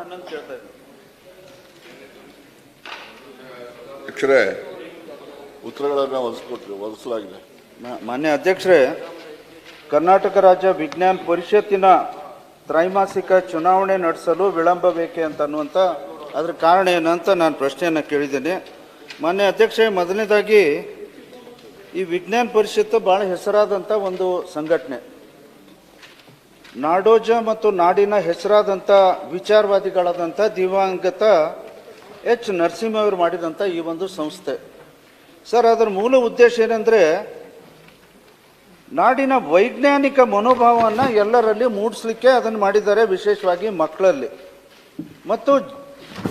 ಹನ್ನೊಂದು ಕೇಳ್ತಾ ಇದ್ದೀನಿ ಅಕ್ಷರೇ ಉತ್ತರಗಳನ್ನು ಒದಿಸ್ಕೊಟ್ರಿ ಒದಿಸಲಾಗಿದೆ ಮಾನ್ಯ ಅಧ್ಯಕ್ಷರೇ ಕರ್ನಾಟಕ ರಾಜ್ಯ ವಿಜ್ಞಾನ ಪರಿಷತ್ತಿನ ತ್ರೈಮಾಸಿಕ ಚುನಾವಣೆ ನಡೆಸಲು ವಿಳಂಬ ಬೇಕೆ ಅಂತ ಅನ್ನುವಂಥ ಅದ್ರ ಕಾರಣ ಏನಂತ ನಾನು ಪ್ರಶ್ನೆಯನ್ನು ಕೇಳಿದ್ದೇನೆ. ಮಾನ್ಯ ಅಧ್ಯಕ್ಷರೇ ಮೊದಲನೇದಾಗಿ ಈ ವಿಜ್ಞಾನ ಪರಿಷತ್ತು ಭಾಳ ಹೆಸರಾದಂಥ ಒಂದು ಸಂಘಟನೆ. ನಾಡೋಜ ಮತ್ತು ನಾಡಿನ ಹೆಸರಾದಂಥ ವಿಚಾರವಾದಿಗಳಾದಂಥ ದಿವಂಗತ ಎಚ್ ನರಸಿಂಹ ಅವರು ಮಾಡಿದಂಥ ಈ ಒಂದು ಸಂಸ್ಥೆ. ಸರ್, ಅದರ ಮೂಲ ಉದ್ದೇಶ ಏನಂದರೆ ನಾಡಿನ ವೈಜ್ಞಾನಿಕ ಮನೋಭಾವವನ್ನು ಎಲ್ಲರಲ್ಲಿ ಮೂಡಿಸ್ಲಿಕ್ಕೆ ಅದನ್ನು ಮಾಡಿದ್ದಾರೆ ವಿಶೇಷವಾಗಿ ಮಕ್ಕಳಲ್ಲಿ. ಮತ್ತು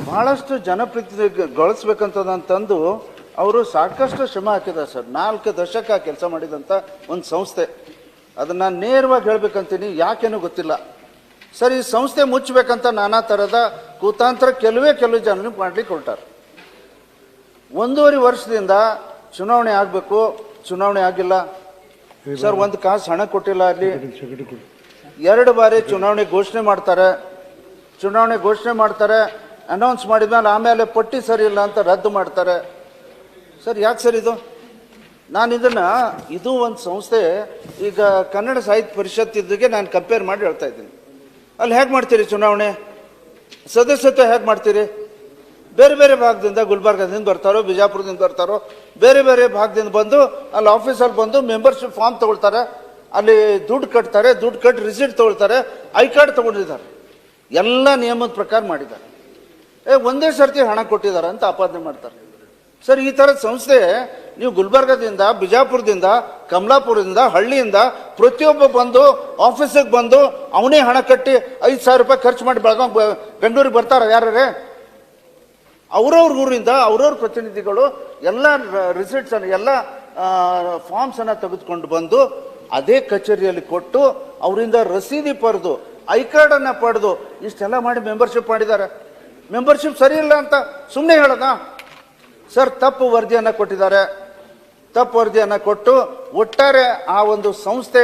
ಬಹಳಷ್ಟು ಜನಪ್ರತಿನಿಧಿಗೊಳಿಸ್ಬೇಕಂತದಂತಂದು ಅವರು ಸಾಕಷ್ಟು ಶ್ರಮ ಹಾಕಿದ್ದಾರೆ ಸರ್. ನಾಲ್ಕು ದಶಕ ಕೆಲಸ ಮಾಡಿದಂಥ ಒಂದು ಸಂಸ್ಥೆ. ಅದನ್ನು ನಾನು ನೇರವಾಗಿ ಹೇಳ್ಬೇಕಂತೀನಿ, ಯಾಕೇನೂ ಗೊತ್ತಿಲ್ಲ. ಸರ್ ಈ ಸಂಸ್ಥೆ ಮುಚ್ಚಬೇಕಂತ ನಾನಾ ಥರದ ಕೂತಾಂತರ ಕೆಲವೇ ಕೆಲವು ಜನರಿಗೆ ಮಾಡ್ಲಿಕ್ಕೆ ಹೊರಟಾರೆ. ಒಂದೂವರೆ ವರ್ಷದಿಂದ ಚುನಾವಣೆ ಆಗಬೇಕು, ಚುನಾವಣೆ ಆಗಿಲ್ಲ. ಸರ್, ಒಂದು ಕಾಸು ಹಣ ಕೊಟ್ಟಿಲ್ಲ ಅಲ್ಲಿ. ಎರಡು ಬಾರಿ ಚುನಾವಣೆ ಘೋಷಣೆ ಮಾಡ್ತಾರೆ. ಚುನಾವಣೆ ಘೋಷಣೆ ಮಾಡ್ತಾರೆ ಅನೌನ್ಸ್ ಮಾಡಿದ್ಮೇಲೆ ಆಮೇಲೆ ಪಟ್ಟಿ ಸರಿ ಇಲ್ಲ ಅಂತ ರದ್ದು ಮಾಡ್ತಾರೆ. ಸರ್, ಯಾಕೆ ಸರ್ ಇದು? ನಾನು ಇದನ್ನ ಇದು ಒಂದು ಸಂಸ್ಥೆ, ಈಗ ಕನ್ನಡ ಸಾಹಿತ್ಯ ಪರಿಷತ್ ಇದ್ದಿಗೆ ನಾನು ಕಂಪೇರ್ ಮಾಡಿ ಹೇಳ್ತಾ ಇದ್ದೀನಿ. ಅಲ್ಲಿ ಹೇಗೆ ಮಾಡ್ತೀರಿ ಚುನಾವಣೆ? ಸದಸ್ಯತ್ವ ಹೇಗೆ ಮಾಡ್ತೀರಿ? ಬೇರೆ ಬೇರೆ ಭಾಗದಿಂದ ಗುಲ್ಬರ್ಗದಿಂದ ಬರ್ತಾರೋ, ಬಿಜಾಪುರದಿಂದ ಬರ್ತಾರೋ, ಬೇರೆ ಬೇರೆ ಭಾಗದಿಂದ ಬಂದು ಅಲ್ಲಿ ಆಫೀಸಲ್ಲಿ ಬಂದು ಮೆಂಬರ್ಶಿಪ್ ಫಾರ್ಮ್ ತಗೊಳ್ತಾರೆ. ಅಲ್ಲಿ ದುಡ್ಡು ಕಟ್ತಾರೆ, ದುಡ್ಡು ಕಟ್ಟಿ ರಿಸಿಟ್ ತಗೊಳ್ತಾರೆ ಐ ಕಾರ್ಡ್ ತಗೊಂಡಿದ್ದಾರೆ. ಎಲ್ಲ ನಿಯಮದ ಪ್ರಕಾರ ಮಾಡಿದ್ದಾರೆ. ಏ, ಒಂದೇ ಸರ್ತಿ ಹಣ ಕೊಟ್ಟಿದ್ದಾರೆ ಅಂತ ಆಪಾದನೆ ಮಾಡ್ತಾರೆ. ಸರ್, ಈ ಥರದ ಸಂಸ್ಥೆ ನೀವು ಗುಲ್ಬರ್ಗದಿಂದ, ಬಿಜಾಪುರದಿಂದ, ಕಮಲಾಪುರದಿಂದ, ಹಳ್ಳಿಯಿಂದ ಪ್ರತಿಯೊಬ್ಬ ಬಂದು ಆಫೀಸಿಗೆ ಬಂದು ಅವನೇ ಹಣ ಕಟ್ಟಿ ಐದು ಸಾವಿರ ರೂಪಾಯಿ ಖರ್ಚು ಮಾಡಿ ಬೆಳಗಾವ್, ಬೆಂಗಳೂರಿಗೆ ಬರ್ತಾರೆ ಯಾರೇ ಅವ್ರವ್ರ ಊರಿಂದ, ಅವ್ರವ್ರ ಪ್ರತಿನಿಧಿಗಳು ಎಲ್ಲ ರಿಸಿಟ್ಸ್ ಅನ್ನು, ಎಲ್ಲ ಫಾರ್ಮ್ಸ್ ಅನ್ನ ತೆಗೆದುಕೊಂಡು ಬಂದು ಅದೇ ಕಚೇರಿಯಲ್ಲಿ ಕೊಟ್ಟು ಅವರಿಂದ ರಸೀದಿ ಪಡೆದು, ಐ ಕಾರ್ಡನ್ನು ಪಡೆದು ಇಷ್ಟೆಲ್ಲ ಮಾಡಿ ಮೆಂಬರ್ಶಿಪ್ ಮಾಡಿದ್ದಾರೆ. ಮೆಂಬರ್ಶಿಪ್ ಸರಿ ಇಲ್ಲ ಅಂತ ಸುಮ್ಮನೆ ಹೇಳೋದಾ? ಸರ್, ತಪ್ಪು ವರದಿಯನ್ನು ಕೊಟ್ಟಿದ್ದಾರೆ. ತಪ್ಪು ವರದಿಯನ್ನು ಕೊಟ್ಟು ಒಟ್ಟಾರೆ ಆ ಒಂದು ಸಂಸ್ಥೆ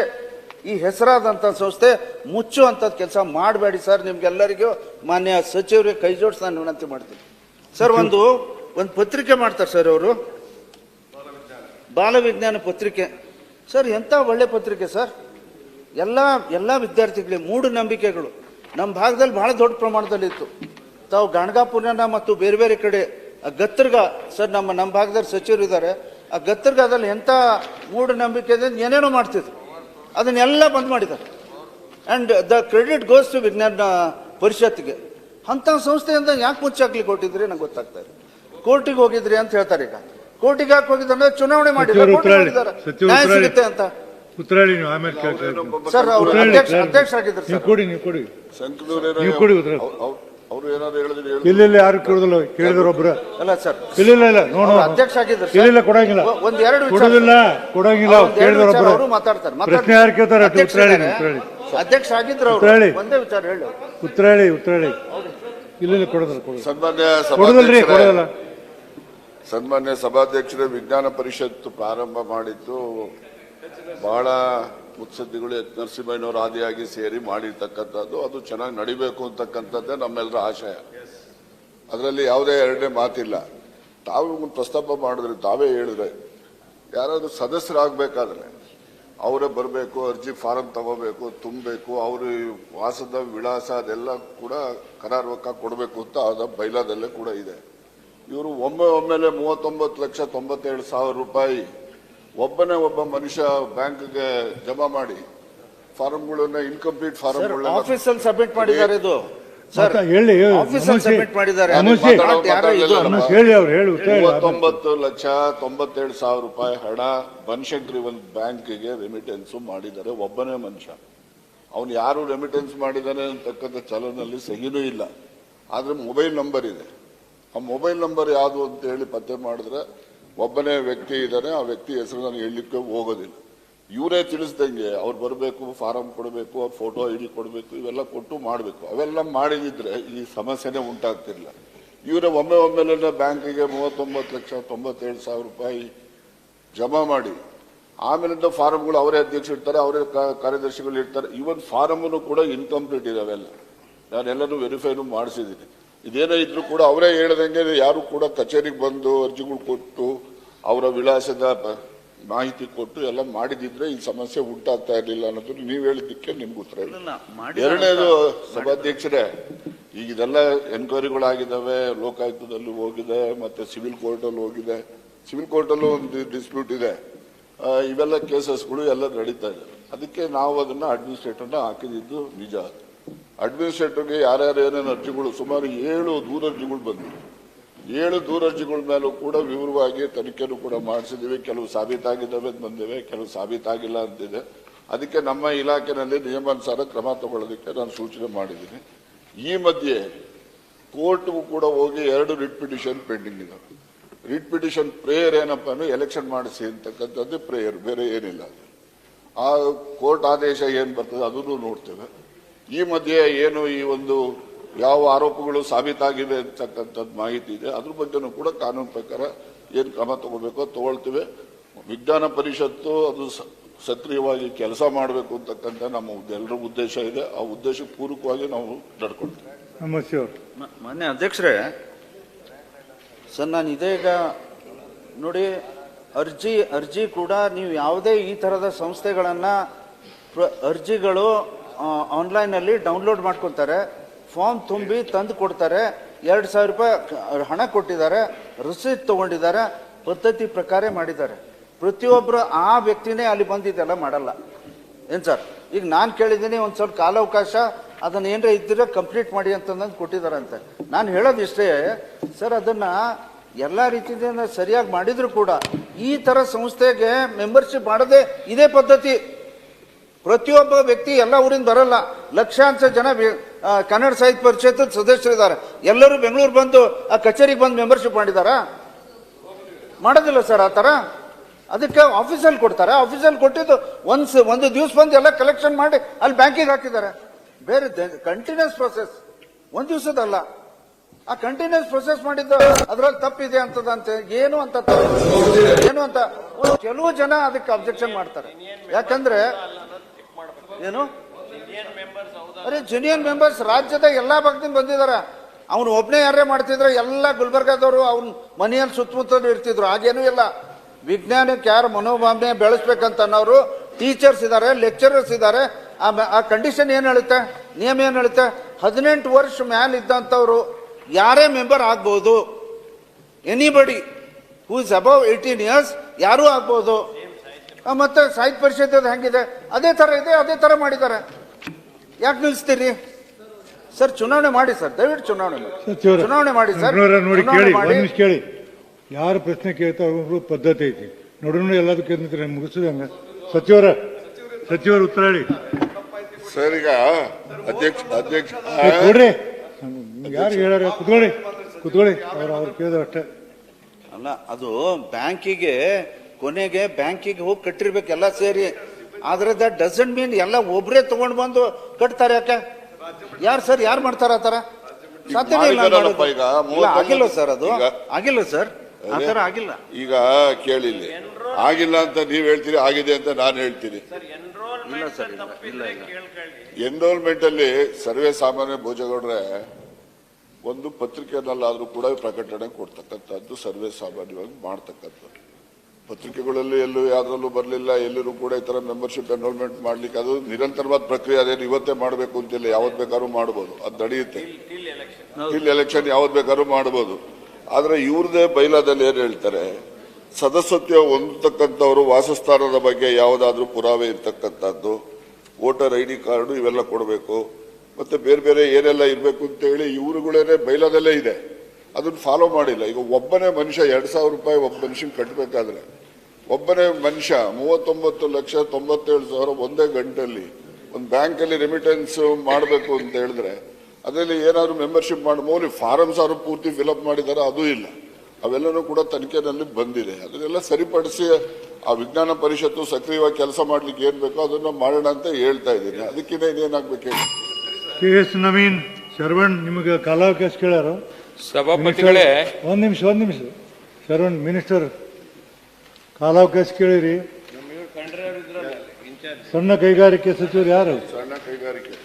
ಈ ಹೆಸರಾದಂಥ ಸಂಸ್ಥೆ ಮುಚ್ಚುವಂಥದ್ದು ಕೆಲಸ ಮಾಡಬೇಡಿ ಸರ್. ನಿಮ್ಗೆಲ್ಲರಿಗೂ ಮಾನ್ಯ ಸಚಿವರಿಗೆ ಕೈ ಜೋಡಿಸಿ ನಾನು ವಿನಂತಿ ಮಾಡ್ತೀನಿ. ಸರ್ ಒಂದು ಒಂದು ಪತ್ರಿಕೆ ಮಾಡ್ತಾರೆ ಸರ್ ಅವರು. ಬಾಲವಿಜ್ಞಾನ ಪತ್ರಿಕೆ. ಸರ್ ಎಂಥ ಒಳ್ಳೆ ಪತ್ರಿಕೆ ಸರ್? ಎಲ್ಲ ಎಲ್ಲ ವಿದ್ಯಾರ್ಥಿಗಳಿಗೆ ಮೂಢನಂಬಿಕೆಗಳು ನಮ್ಮ ಭಾಗದಲ್ಲಿ ಬಹಳ ದೊಡ್ಡ ಪ್ರಮಾಣದಲ್ಲಿ ಇತ್ತು. ತಾವು ಗಣಗಾಪುರನ ಮತ್ತು ಬೇರೆ ಬೇರೆ ಕಡೆ ಗತ್ತರ್ಗ ಸರ್ ನಮ್ಮ ನಮ್ಮ ಭಾಗದಲ್ಲಿ ಸಚಿವರು ಇದ್ದಾರೆ ಆ ಗತ್ತರ್ಗಾದಲ್ಲಿ ಎಂಥ ಮೂಢನಂಬಿಕೆ ಇದೆ ಏನೇನೋ ಮಾಡ್ತಿದ್ರು. ಅದನ್ನೆಲ್ಲ ಬಂದ್ ಮಾಡಿದ್ದಾರೆ. And the credit goes to Vijnana ಪರಿಷತ್ಗೆ ಅಂಥ ಸಂಸ್ಥೆಯಿಂದ ಯಾಕೆ ಮುಚ್ಚಾಕ್ಲಿ ಕೊಟ್ಟಿದ್ರಿ ನಂಗೆ ಗೊತ್ತಾಗ್ತಾ ಇದೆ ಕೋರ್ಟಿಗೆ ಹೋಗಿದ್ರಿ ಅಂತ ಹೇಳ್ತಾರೆ ಈಗ. ಕೋರ್ಟಿಗೆ ಯಾಕೆ ಹೋಗಿದ್ರೆ ಚುನಾವಣೆ ಮಾಡಿದ್ದಾರೆ. ನ್ಯಾಯ ಸಿಗುತ್ತೆ ಅಂತ. ನೀವು ಆಮೇಲೆ ಸರ್ ಅವರು ಅಧ್ಯಕ್ಷ ಅಧ್ಯಕ್ಷರಾಗಿದ್ದಾರೆ ಆಗಿದ್ರು ನೀವು ಸರ್ ಕೊಡಿ ನೀವು ಕೊಡಿ. ಸಂಕನೂರೇನೋ ನೀವು ಕೊಡಿ ಉತ್ತರ. ಅವರು ಏನಾದ್ರು ಹೇಳಿದ್ರೆ ಹೇಳಿ. ಇಲ್ಲ ಇಲ್ಲ ಯಾರು ಕೇಳಿದ್ರು ಕೇಳಿದ್ರು ಒಬ್ರು. ಅಲ್ಲ ಸರ್ ಇಲ್ಲ ಇಲ್ಲ ಇಲ್ಲ ನೋಡು ಅವ್ರು ಅಧ್ಯಕ್ಷ ಆಗಿದ್ರು ಇಲ್ಲ ಇಲ್ಲ ಕೊಡಂಗಿಲ್ಲ. ಒಂದ್ ಎರಡು ವಿಚಾರ- ಕೊಡುದಿಲ್ಲ ಕೊಡಂಗಿಲ್ಲ ಕೇಳಿದ್ರು ಒಬ್ರು. ಅವರು ಮಾತಾಡ್ತಾರೆ. ಪ್ರಶ್ನೆ ಯಾರು ಕೇಳ್ತಾರೆ? ಉತ್ತರ ಹೇಳಿ. ಉತ್ತರ ಹೇಳಿ ಅಧ್ಯಕ್ಷ ಆಗಿದ್ರು ಉತ್ತರ ಹೇಳಿ. ಅವರು ಒಂದೇ ವಿಚಾರ ಹೇಳಿ ಉತ್ತರ ಹೇಳಿ ಉತ್ತರ ಹೇಳಿ ಇಲ್ಲ ಇಲ್ಲ ಕೊಡೋದಿಲ್ಲ ಕೊಡೋದಿಲ್ಲ. ಸನ್ಮಾನ್ಯ ಕೊಡುದಿಲ್ರಿ ಸಭಾಧ್ಯಕ್ಷರೇ. ಕೊಡೋದಿಲ್ಲ. ಸನ್ಮಾನ್ಯ ಸಭಾಧ್ಯಕ್ಷರೇ ವಿಜ್ಞಾನ ಪರಿಷತ್ತು ಪ್ರಾರಂಭ ಮಾಡಿದ್ದು ಬಹಳ ಮುತ್ಸದ್ದಿಗಳು ನರಸಿಂಹಯ್ಯನವರು ಆದಿಯಾಗಿ ಸೇರಿ ಮಾಡಿರ್ತಕ್ಕಂಥದ್ದು, ಅದು ಚೆನ್ನಾಗಿ ನಡಿಬೇಕು ಅಂತಕ್ಕಂಥದ್ದೇ ನಮ್ಮೆಲ್ಲರ ಆಶಯ. ಅದರಲ್ಲಿ ಯಾವುದೇ ಎರಡನೇ ಮಾತಿಲ್ಲ. ತಾವು ಒಂದು ಪ್ರಸ್ತಾಪ ಮಾಡಿದ್ರೆ ತಾವೇ ಹೇಳಿದ್ರೆ, ಯಾರಾದರೂ ಸದಸ್ಯರಾಗಬೇಕಾದ್ರೆ ಅವರೇ ಬರಬೇಕು, ಅರ್ಜಿ ಫಾರಂ ತಗೋಬೇಕು, ತುಂಬಬೇಕು, ಅವ್ರ ವಾಸದ ವಿಳಾಸ ಅದೆಲ್ಲ ಕೂಡ ಕರಾರ್ವಕ್ಕಾಗಿ ಕೊಡಬೇಕು ಅಂತ ಅದ ಬೈಲಾದಲ್ಲೇ ಕೂಡ ಇದೆ. ಇವರು ಒಮ್ಮೆ ಒಮ್ಮೆಲೆ ಮೂವತ್ತೊಂಬತ್ತು ಲಕ್ಷ ತೊಂಬತ್ತೇಳು ಸಾವಿರ ರೂಪಾಯಿ ಒಬ್ಬನೇ ಒಬ್ಬ ಮನುಷ್ಯ ಬ್ಯಾಂಕ್ಗೆ ಜಮಾ ಮಾಡಿ ಫಾರಂಗಳನ್ನ ಇನ್ಕಂಪ್ಲೀಟ್ ಫಾರಂಗಳನ್ನ ಆಫೀಸಲ್ಲಿ ಸಬ್ಮಿಟ್ ಮಾಡಿದ್ದಾರೆ ಇದು. ಸರ್ ಹೇಳಿ. ಆಫೀಸಲ್ಲಿ ಸಬ್ಮಿಟ್ ಮಾಡಿದ್ದಾರೆ. ಹೇಳಿ ಅವ್ರು ಹೇಳಿ ಮೂವತ್ತೊಂಬತ್ತು ಲಕ್ಷ ತೊಂಬತ್ತೇಳು ಸಾವಿರ ರೂಪಾಯಿ ಹಣ ಬನಶಂಕರಿ ಒಂದು ಬ್ಯಾಂಕಿಗೆ ರೆಮಿಟೆನ್ಸ್ ಮಾಡಿದ್ದಾರೆ. ಒಬ್ಬನೇ ಮನುಷ್ಯ. ಅವನು ಯಾರು ರೆಮಿಟೆನ್ಸ್ ಮಾಡಿದ್ದಾನೆ ಅಂತಕ್ಕಂಥ ಚಲನಲ್ಲಿ ಸಹಿನೂ ಇಲ್ಲ. ಆದ್ರೆ ಮೊಬೈಲ್ ನಂಬರ್ ಇದೆ. ಆ ಮೊಬೈಲ್ ನಂಬರ್ ಯಾವುದು ಅಂತ ಹೇಳಿ ಪತ್ತೆ ಮಾಡಿದ್ರೆ ಒಬ್ಬನೇ ವ್ಯಕ್ತಿ ಇದ್ದಾರೆ ಆ ವ್ಯಕ್ತಿ ಹೆಸರು ನಾನು ಹೇಳಲಿಕ್ಕೆ ಹೋಗೋದಿಲ್ಲ. ಇವರೇ ತಿಳಿಸ್ದಂಗೆ ಅವ್ರು ಬರಬೇಕು, ಫಾರಂ ಕೊಡಬೇಕು, ಅವ್ರ ಫೋಟೋ ಐ ಡಿ ಕೊಡಬೇಕು, ಇವೆಲ್ಲ ಕೊಟ್ಟು ಮಾಡಬೇಕು. ಅವೆಲ್ಲ ಮಾಡಿದಿದ್ರೆ ಈ ಸಮಸ್ಯೆನೇ ಉಂಟಾಗ್ತಿರಲಿಲ್ಲ. ಇವರೇ ಒಮ್ಮೆ ಒಮ್ಮೆಲೆ ಬ್ಯಾಂಕಿಗೆ ಮೂವತ್ತೊಂಬತ್ತು ಲಕ್ಷ ತೊಂಬತ್ತೇಳು ಸಾವಿರ ರೂಪಾಯಿ ಜಮಾ ಮಾಡಿ, ಆಮೇಲಿಂದ ಫಾರಮ್ಗಳು ಅವರೇ ಅಧ್ಯಕ್ಷ ಇರ್ತಾರೆ ಅವರೇ ಕಾರ್ಯದರ್ಶಿಗಳು ಇರ್ತಾರೆ. ಇವನ್ ಫಾರಮ್ ಕೂಡ ಇನ್ಕಂಪ್ಲೀಟ್ ಇದೆ ಅವೆಲ್ಲ ವೆರಿಫೈನು ಮಾಡಿಸಿದ್ದೀನಿ. ಇದೇನೇ ಇದ್ರೂ ಕೂಡ ಅವರೇ ಹೇಳ್ದಂಗೆ ಯಾರು ಕೂಡ ಕಚೇರಿಗೆ ಬಂದು ಅರ್ಜಿಗಳು ಕೊಟ್ಟು ಅವರ ವಿಳಾಸದ ಮಾಹಿತಿ ಕೊಟ್ಟು ಎಲ್ಲ ಮಾಡಿದಿದ್ರೆ ಈ ಸಮಸ್ಯೆ ಉಂಟಾಗ್ತಾ ಇರಲಿಲ್ಲ ಅನ್ನೋದು ನೀವು ಹೇಳಿದ್ದಕ್ಕೆ ನಿಮ್ಗೆ ಉತ್ತರ ಎರಡನೇದು ಸಭಾಧ್ಯಕ್ಷರೇ ಈಗ ಇದೆಲ್ಲ ಎನ್ಕ್ವೈರಿಗಳಾಗಿದ್ದಾವೆ ಲೋಕಾಯುಕ್ತದಲ್ಲಿ ಹೋಗಿದೆ ಮತ್ತೆ ಸಿವಿಲ್ ಕೋರ್ಟಲ್ಲಿ ಹೋಗಿದೆ. ಸಿವಿಲ್ ಕೋರ್ಟಲ್ಲೂ ಒಂದು ಡಿಸ್ಪ್ಯೂಟ್ ಇದೆ. ಇವೆಲ್ಲ ಕೇಸಸ್ಗಳು ಎಲ್ಲ ನಡೀತಾ ಇದೆ. ಅದಕ್ಕೆ ನಾವು ಅದನ್ನ ಅಡ್ಮಿನಿಸ್ಟ್ರೇಟರ್ನ ಹಾಕಿದ್ದು ನಿಜ. ಅಡ್ಮಿನಿಸ್ಟ್ರೇಟರ್ಗೆ ಯಾರ್ಯಾರು ಏನೇನು ಅರ್ಜಿಗಳು ಸುಮಾರು ಏಳು ದೂರ ಅರ್ಜಿಗಳು ಬಂದಿವೆ. ಏಳು ದೂರರ್ಜಿಗಳ ಮೇಲೂ ಕೂಡ ವಿವರವಾಗಿ ತನಿಖೆಯನ್ನು ಕೂಡ ಮಾಡಿಸಿದ್ದೀವಿ ಕೆಲವು ಸಾಬೀತಾಗಿದ್ದಾವೆ ಬಂದಿವೆ, ಕೆಲವು ಸಾಬೀತಾಗಿಲ್ಲ ಅಂತಿದೆ. ಅದಕ್ಕೆ ನಮ್ಮ ಇಲಾಖೆನಲ್ಲಿ ನಿಯಮಾನುಸಾರ ಕ್ರಮ ತಗೊಳ್ಳೋದಕ್ಕೆ ನಾನು ಸೂಚನೆ ಮಾಡಿದ್ದೀನಿ. ಈ ಮಧ್ಯೆ ಕೋರ್ಟ್ಗೂ ಕೂಡ ಹೋಗಿ ಎರಡು ರಿಟ್ ಪಿಟಿಷನ್ ಪೆಂಡಿಂಗ್ ಇದೆ. ರಿಟ್ ಪಿಟಿಷನ್ ಪ್ರೇಯರ್ ಏನಪ್ಪ ಅಂದ್ರೆ ಎಲೆಕ್ಷನ್ ಮಾಡಿಸಿ ಅಂತಕ್ಕಂಥದ್ದು ಪ್ರೇಯರ್, ಬೇರೆ ಏನಿಲ್ಲ. ಅದು. ಆ ಕೋರ್ಟ್ ಆದೇಶ ಏನು ಬರ್ತದೆ ಅದನ್ನು ನೋಡ್ತೇವೆ. ಈ ಮಧ್ಯೆ ಏನು ಈ ಒಂದು ಯಾವ ಆರೋಪಗಳು ಸಾಬೀತಾಗಿವೆ ಅಂತಕ್ಕಂಥದ್ದು ಮಾಹಿತಿ ಇದೆ. ಅದ್ರ ಬಗ್ಗೆನೂ ಕೂಡ ಕಾನೂನು ಪ್ರಕಾರ ಏನು ಕ್ರಮ ತಗೋಬೇಕೋ ತಗೊಳ್ತೀವಿ. ವಿಜ್ಞಾನ ಪರಿಷತ್ತು ಅದು ಸ- ಸಕ್ರಿಯವಾಗಿ ಕೆಲಸ ಮಾಡಬೇಕು ಅಂತಕ್ಕಂಥ ನಮ್ಮ ಎಲ್ಲರ ಉದ್ದೇಶ ಇದೆ. ಆ ಉದ್ದೇಶಕ್ಕೆ ಪೂರಕವಾಗಿ ನಾವು ನಡ್ಕೊಳ್ತೀವಿ. ಮಾನ್ಯ ಅಧ್ಯಕ್ಷರೇ ಸರ್ ನಾನು ಇದೇ ಈಗ ನೋಡಿ ಅರ್ಜಿ ಅರ್ಜಿ ಕೂಡ ನೀವು ಯಾವುದೇ ಈ ಥರದ ಸಂಸ್ಥೆಗಳನ್ನು ಅರ್ಜಿಗಳು ಆನ್ಲೈನಲ್ಲಿ ಡೌನ್ಲೋಡ್ ಮಾಡ್ಕೊತಾರೆ ಫಾರ್ಮ್ ತುಂಬಿ ತಂದು ಕೊಡ್ತಾರೆ. ಎರಡು ಸಾವಿರ ರೂಪಾಯಿ ಹಣ ಕೊಟ್ಟಿದ್ದಾರೆ. ರಸೀದ್ ತೊಗೊಂಡಿದ್ದಾರೆ. ಪದ್ಧತಿ ಪ್ರಕಾರ ಮಾಡಿದ್ದಾರೆ. ಪ್ರತಿಯೊಬ್ಬರು ಆ ವ್ಯಕ್ತಿನೇ ಅಲ್ಲಿ ಬಂದಿದ್ದೆಲ್ಲ ಮಾಡಲ್ಲ. ಏನು ಸರ್? ಈಗ ನಾನು ಕೇಳಿದ್ದೀನಿ, ಒಂದು ಸ್ವಲ್ಪ ಕಾಲಾವಕಾಶ, ಅದನ್ನು ಏನರ ಇದ್ದರೆ ಕಂಪ್ಲೀಟ್ ಮಾಡಿ ಅಂತಂದು ಕೊಟ್ಟಿದ್ದಾರಂತೆ. ನಾನು ಹೇಳೋದು ಇಷ್ಟೇ, ಸರ್, ಅದನ್ನು ಎಲ್ಲ ರೀತಿಯಿಂದ ಸರಿಯಾಗಿ ಮಾಡಿದರೂ ಕೂಡ ಈ ಥರ ಸಂಸ್ಥೆಗೆ ಮೆಂಬರ್ಶಿಪ್ ಮಾಡದೆ ಇದೇ ಪದ್ಧತಿ. ಪ್ರತಿಯೊಬ್ಬ ವ್ಯಕ್ತಿ ಎಲ್ಲ ಊರಿಂದ ಬರಲ್ಲ. ಲಕ್ಷಾಂತರ ಜನ ಕನ್ನಡ ಸಾಹಿತ್ಯ ಪರಿಷತ್ ಸದಸ್ಯರಿದ್ದಾರೆ ಎಲ್ಲರೂ ಬೆಂಗಳೂರು ಬಂದು ಆ ಕಚೇರಿಗೆ ಬಂದು ಮೆಂಬರ್ಶಿಪ್ ಮಾಡಿದಾರಾ ಮಾಡೋದಿಲ್ಲ ಸರ್, ಆ ಥರ? ಅದಕ್ಕೆ ಆಫೀಸಲ್ಲಿ ಕೊಡ್ತಾರೆ? ಆಫೀಸಲ್ಲಿ ಕೊಟ್ಟಿದ್ದು ಒಂದು ಒಂದು ದಿವಸ ಬಂದು ಎಲ್ಲ ಕಲೆಕ್ಷನ್ ಮಾಡಿ ಅಲ್ಲಿ ಬ್ಯಾಂಕಿಗೆ ಹಾಕಿದ್ದಾರೆ. ಬೇರೆ ಕಂಟಿನ್ಯೂಸ್ ಪ್ರೊಸೆಸ್ ಒಂದು ದಿವಸದಲ್ಲ ಆ ಕಂಟಿನ್ಯೂಸ್ ಪ್ರೊಸೆಸ್ ಮಾಡಿದ್ದು ಅದ್ರಲ್ಲಿ ತಪ್ಪಿದೆ ಅಂತದಂತೆ. ಏನು ಅಂತ. ಏನು ಅಂತ? ಕೆಲವು ಜನ ಅದಕ್ಕೆ ಅಬ್ಜೆಕ್ಷನ್ ಮಾಡ್ತಾರೆ. ಯಾಕಂದ್ರೆ, ಏನು? ಅರೆ ಜೂನಿಯರ್ ಮೆಂಬರ್ಸ್ ರಾಜ್ಯದ ಎಲ್ಲಾ ಭಾಗದಿಂದ ಬಂದಿದ್ದಾರೆ. ಅವನು ಒಬ್ಬನೇ ಯಾರೇ ಮಾಡ್ತಿದ್ರೆ ಎಲ್ಲ ಗುಲ್ಬರ್ಗಾದವರು ಅವ್ನ ಮನೆಯಲ್ಲಿ ಸುತ್ತಮುತ್ತಲೂ ಇರ್ತಿದ್ರು. ಹಾಗೇನೂ ಇಲ್ಲ. ವಿಜ್ಞಾನಕ್ಕೆ ಯಾರು ಮನೋಭಾವನೆ ಬೆಳೆಸ್ಬೇಕಂತ ಅನ್ನೋರು ಟೀಚರ್ಸ್ ಇದ್ದಾರೆ ಲೆಕ್ಚರರ್ಸ್ ಇದ್ದಾರೆ. ಆ ಕಂಡೀಷನ್ ಏನು ಹೇಳುತ್ತೆ? ನಿಯಮ ಏನು ಹೇಳುತ್ತೆ? ಹದಿನೆಂಟು ವರ್ಷ ಮ್ಯಾಲ್ ಇದ್ದಂಥವ್ರು ಯಾರೇ ಮೆಂಬರ್ ಆಗ್ಬೋದು. Anybody who is above eighteen years ಯಾರೂ ಆಗ್ಬೋದು. ಮತ್ತು ಮತ್ತೆ ಸಾಹಿತ್ಯ ಪರಿಷತ್ ಅದು ಹೆಂಗಿದೆ? ಅದೇ ಥರ ಇದೆ ಅದೇ ಥರ ಮಾಡಿದ್ದಾರೆ. ಯಾಕೆ ನಿಲ್ಲಿಸ್ತೀರಿ ಸರ್ ಚುನಾವಣೆ ಮಾಡಿ ಸರ್ ದಯವಿಟ್ಟು ಚುನಾವಣೆ ಮಾಡಿ. ಸಚಿವರ ಚುನಾವಣೆ ಮಾಡಿ ಸರ್ ನೋಡಿ ಚುನಾವಣೆ ಕೇಳಿ ಮಾಡಿ. ನಿಮಿಷ ಕೇಳಿ. ಯಾರು ಪ್ರಶ್ನೆ ಕೇಳ್ತಾರೆ ಅವ್ರ ಪದ್ಧತಿ ಐತಿ. ನೋಡೋಣ ಎಲ್ಲದಕ್ಕೆ ನಿಂತ್ರೆ ಮುಗಿಸಿದಂಗ ಸಚಿವರ ಸಚಿವರು ಉತ್ತರ ಹೇಳಿ. ಸರ್ ಈಗ ಅಧ್ಯಕ್ಷ ಅಧ್ಯಕ್ಷ ನೋಡ್ರಿ ಕೊಡ್ರಿ. ಯಾರು ಹೇಳ ಕುತ್ಕೊಳ್ಳಿ ಕುತ್ಕೊಳ್ಳಿ. ಅವ್ರು ಅವ್ರು ಕೇಳಿದ್ರು ಅಷ್ಟೇ. ಅಲ್ಲ ಅದು ಬ್ಯಾಂಕಿಗೆ ಕೊನೆಗೆ ಬ್ಯಾಂಕಿಗೆ ಹೋಗಿ ಕಟ್ಟಿರ್ಬೇಕು ಎಲ್ಲ ಸೇರಿ. ಆದ್ರೆ ದಟ್ ಡಸಂಟ್ ಮೀನ್ ಎಲ್ಲ ಒಬ್ರೇ ತಗೊಂಡು ಬಂದು ಕಟ್ತಾರೆ ಯಾಕೆ? ಯಾರು ಸರ್ ಯಾರು ಮಾಡ್ತಾರ ಆ ಥರ ಸಾಧ್ಯನೇ ಇಲ್ಲ ಮಾಡೋದು. ಈಗ, ಇಲ್ಲ, ಆಗಿಲ್ಲ ಸರ್ ಅದು. ಆಗಿಲ್ಲ ಸರ್ ಆ ಆಗಿಲ್ಲ. ಈಗ ಕೇಳಿಲ್ಲಿ. ಆಗಿಲ್ಲ ಅಂತ ನೀವ್ ಹೇಳ್ತೀರಿ ಆಗಿದೆ ಅಂತ ನಾನು ಹೇಳ್ತೀನಿ. ಇಲ್ಲ ಸರ್ ಇಲ್ಲ ಇಲ್ಲ ಇಲ್ಲ. ಎನ್ರೋಲ್ಮೆಂಟ್ ಅಲ್ಲಿ ಸರ್ವೇ ಸಾಮಾನ್ಯ ಭೋಜಗೌಡ್ರೆ ಒಂದು ಪತ್ರಿಕೆನಲ್ಲಾದ್ರೂ ಕೂಡ ಪ್ರಕಟಣೆ ಕೊಡ್ತಕ್ಕಂಥದ್ದು ಸರ್ವೇ ಸಾಮಾನ್ಯವಾಗಿ ಮಾಡ್ತಕ್ಕಂಥದ್ದು. ಪತ್ರಿಕೆಗಳಲ್ಲಿ ಎಲ್ಲೂ ಯಾವ್ದ್ರಲ್ಲೂ ಬರಲಿಲ್ಲ ಎಲ್ಲರೂ ಕೂಡ ಈ ಥರ ಮೆಂಬರ್ಶಿಪ್ ಎನ್ರೋಲ್ಮೆಂಟ್ ಮಾಡ್ಲಿಕ್ಕೆ ಅದು ನಿರಂತರವಾದ ಪ್ರಕ್ರಿಯೆ ಅದೇನು ಇವತ್ತೇ ಮಾಡಬೇಕು ಅಂತಿಲ್ಲ ಯಾವತ್ತು ಬೇಕಾದ್ರೂ ಮಾಡ್ಬೋದು ಅದು ನಡೆಯುತ್ತೆ. ಇಲ್ಲಿ ಎಲೆಕ್ಷನ್ ಯಾವತ್ತು ಬೇಕಾದ್ರೂ ಮಾಡ್ಬೋದು. ಆದರೆ ಇವ್ರದೇ ಬೈಲಾದಲ್ಲಿ ಏನು ಹೇಳ್ತಾರೆ ಸದಸ್ಯತ್ವ ಹೊಂದತಕ್ಕಂಥವರು ವಾಸಸ್ಥಾನದ ಬಗ್ಗೆ ಯಾವುದಾದ್ರೂ ಪುರಾವೆ ಇರ್ತಕ್ಕಂಥದ್ದು ವೋಟರ್ ಐ ಡಿ ಕಾರ್ಡು ಇವೆಲ್ಲ ಕೊಡಬೇಕು ಮತ್ತು ಬೇರೆ ಬೇರೆ ಏನೆಲ್ಲ ಇರಬೇಕು ಅಂತೇಳಿ ಇವ್ರುಗಳೇನೆ ಬೈಲಾದಲ್ಲೇ ಇದೆ. ಅದನ್ನು ಫಾಲೋ ಮಾಡಿಲ್ಲ. ಈಗ ಒಬ್ಬನೇ ಮನುಷ್ಯ ಎರಡು ಸಾವಿರ ರೂಪಾಯಿ ಒಬ್ಬ ಮನುಷ್ಯನ ಕಟ್ಟಬೇಕಾದ್ರೆ ಒಬ್ಬನೇ ಮನುಷ್ಯ ಮೂವತ್ತೊಂಬತ್ತು ಲಕ್ಷ ತೊಂಬತ್ತೇಳು ಸಾವಿರ ಒಂದೇ ಗಂಟೆಯಲ್ಲಿ ಒಂದು ಬ್ಯಾಂಕಲ್ಲಿ ರೆಮಿಟೆನ್ಸ್ ಮಾಡಬೇಕು ಅಂತ ಹೇಳಿದ್ರೆ ಅದರಲ್ಲಿ ಏನಾದರೂ ಮೆಂಬರ್ಶಿಪ್ ಮಾಡಿ ಫಾರಮ್ಸ್ ಅವರು ಪೂರ್ತಿ ಫಿಲಪ್ ಮಾಡಿದ್ದಾರೆ ಅದು ಇಲ್ಲ. ಅವೆಲ್ಲನೂ ಕೂಡ ತನಿಖೆನಲ್ಲಿ ಬಂದಿದೆ. ಅದನ್ನೆಲ್ಲ ಸರಿಪಡಿಸಿ ಆ ವಿಜ್ಞಾನ ಪರಿಷತ್ತು ಸಕ್ರಿಯವಾಗಿ ಕೆಲಸ ಮಾಡ್ಲಿಕ್ಕೆ ಏನ್ ಬೇಕೋ ಅದನ್ನ ಮಾಡೋಣ ಅಂತ ಹೇಳ್ತಾ ಇದ್ದೀನಿ. ಅದಕ್ಕಿಂತ ಇನ್ನೇನಾಗ್ಬೇಕು ಹೇಳಿ? ಕೆ ಎಸ್ ನವೀನ್ ಶರವಣ್ ನಿಮಗೆ ಕಾಲಾವಕಾಶ ಕೇಳ್ಯಾರ? ಸಭಾಪತಿಗಳೇ ಒಂದು ನಿಮಿಷ ಒಂದು ನಿಮಿಷ. ಶರವಣ್ ಮಿನಿಸ್ಟರ್ ಕಾಲಾವಕಾಶ ಕೇಳಿರಿ. ಸಣ್ಣ ಕೈಗಾರಿಕೆ ಸಚಿವರು ಯಾರು? ಸಣ್ಣ ಕೈಗಾರಿಕೆ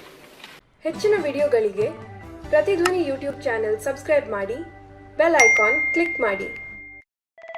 ಹೆಚ್ಚಿನ ವಿಡಿಯೋಗಳಿಗೆ ಪ್ರತಿಧ್ವನಿ ಯೂಟ್ಯೂಬ್ ಚಾನೆಲ್ ಸಬ್ಸ್ಕ್ರೈಬ್ ಮಾಡಿ, ಬೆಲ್ ಐಕಾನ್ ಕ್ಲಿಕ್ ಮಾಡಿ.